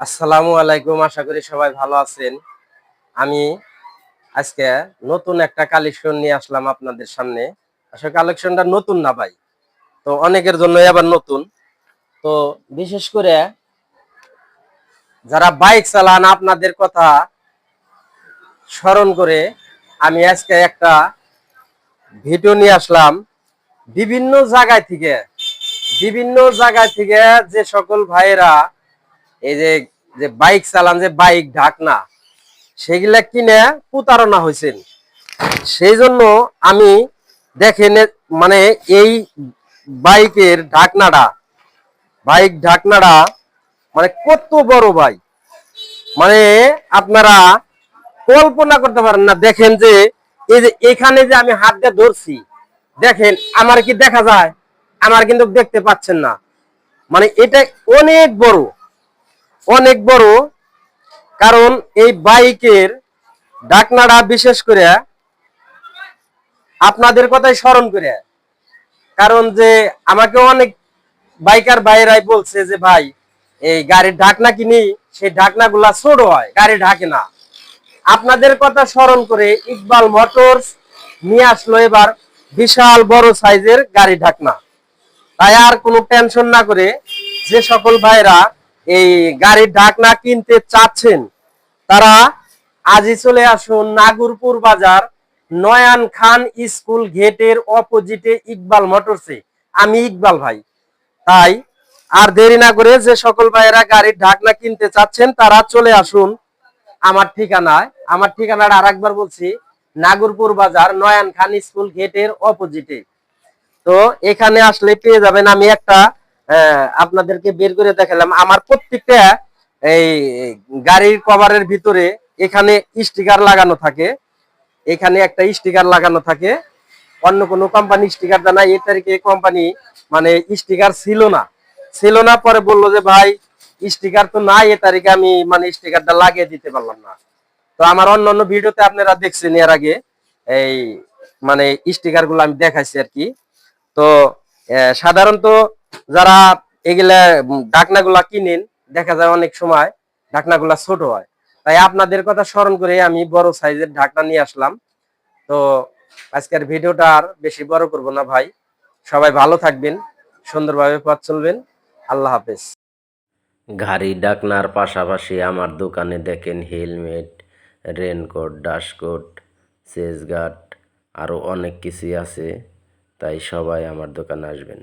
আসসালামু আলাইকুম, আশা করি সবাই ভালো আছেন। আমি আজকে নতুন একটা কালেকশন নিয়ে আসলাম আপনাদের সামনে। আসলে কালেকশনটা নতুন না ভাই, তো অনেকের জন্য আবার নতুন। তো বিশেষ করে যারা বাইক চালান, আপনাদের কথা স্মরণ করে আমি আজকে একটা ভিডিও নিয়ে আসলাম। বিভিন্ন জায়গায় থেকে, বিভিন্ন জায়গায় থেকে যে সকল ভাইয়েরা এই যে যে বাইক চালান, যে বাইক ঢাকনা, সেগুলা কিনে প্রতারণা হয়েছেন সেই জন্য আমি দেখেন মানে এই বাইকের ঢাকনাটা, বাইক ঢাকনাটা মানে কত বড় ভাই মানে আপনারা কল্পনা করতে পারেন না, দেখেন যে এই যে এখানে যে আমি হাত দিয়ে ধরছি, দেখেন আমার কি দেখা যায়? আমার কিন্তু দেখতে পাচ্ছেন না। মানে এটা অনেক বড়। অনেক বড়, কারণ এই বাইকের ডাকনাটা বিশেষ করে আপনাদের কথাই স্মরণ করে। কারণ যে আমাকে অনেক বাইকার ভাইরাই বলছে যে, ভাই, এই গাড়ির ঢাকনা কিনি সেই ঢাকনা গুলা ছোট হয়, গাড়ি ঢাকে না। আপনাদের কথা স্মরণ করে ইকবাল মোটরস নিয়ে আসলো এবার বিশাল বড় সাইজের গাড়ি ঢাকনা। তাই আর কোনো টেনশন না করে যে সকল ভাইরা এই গাড়ির ঢাকনা কিনতে চাচ্ছেন, তারা আজই চলে আসুন নাগরপুর বাজার, নয়ান খান স্কুল গেটের অপোজিটে ইকবাল মোটরসে আমি ইকবাল ভাই। তাই আর দেরি না করে যে সকল ভাইয়েরা গাড়ির ঢাকনা কিনতে চাচ্ছেন, তারা চলে আসুন আমার ঠিকানায়। আমার ঠিকানাটা আর একবার বলছি, নাগরপুর বাজার, নয়ান খান স্কুল গেটের অপোজিটে। তো এখানে আসলে পেয়ে যাবেন আমি একটা আপনাদেরকে বের করে দেখালাম। আমার প্রত্যেকটা এই গাড়ির কভারের ভিতরে এখানে স্টিকার লাগানো থাকে। এখানে একটা স্টিকার লাগানো থাকে। অন্য কোনো কোম্পানি স্টিকার দেয় না। এই তারিখে কোম্পানি মানে স্টিকার ছিল না। ছিল না, পরে বলল যে, ভাই স্টিকার তো নাই, এ তারিখে আমি মানে স্টিকারটা লাগিয়ে দিতে পারলাম না। তো আমার অন্য অন্য ভিডিওতে আপনারা দেখছেন এর আগে এই মানে স্টিকারগুলো আমি দেখাইছি আর কি। তো সাধারণত যারা এগুলা ঢাকনাগুলা কিনেন, দেখা যায় অনেক সময় ঢাকনাগুলা ছোট হয়। তাই আপনাদের কথা স্মরণ করে আমি বড় সাইজের ঢাকনা নিয়ে আসলাম। তো আজকের ভিডিওটা আর বেশি বড় করব না ভাই। সবাই ভালো থাকবেন, সুন্দরভাবে পথ চলবেন। আল্লাহ হাফেজ। গাড়ি ডাকনার পাশাপাশি আমার দোকানে দেখেন হেলমেট, রেনকোট ডাস্টকোট সেজগার্ড আরও অনেক কিছুই আছে। তাই সবাই আমার দোকানে আসবেন।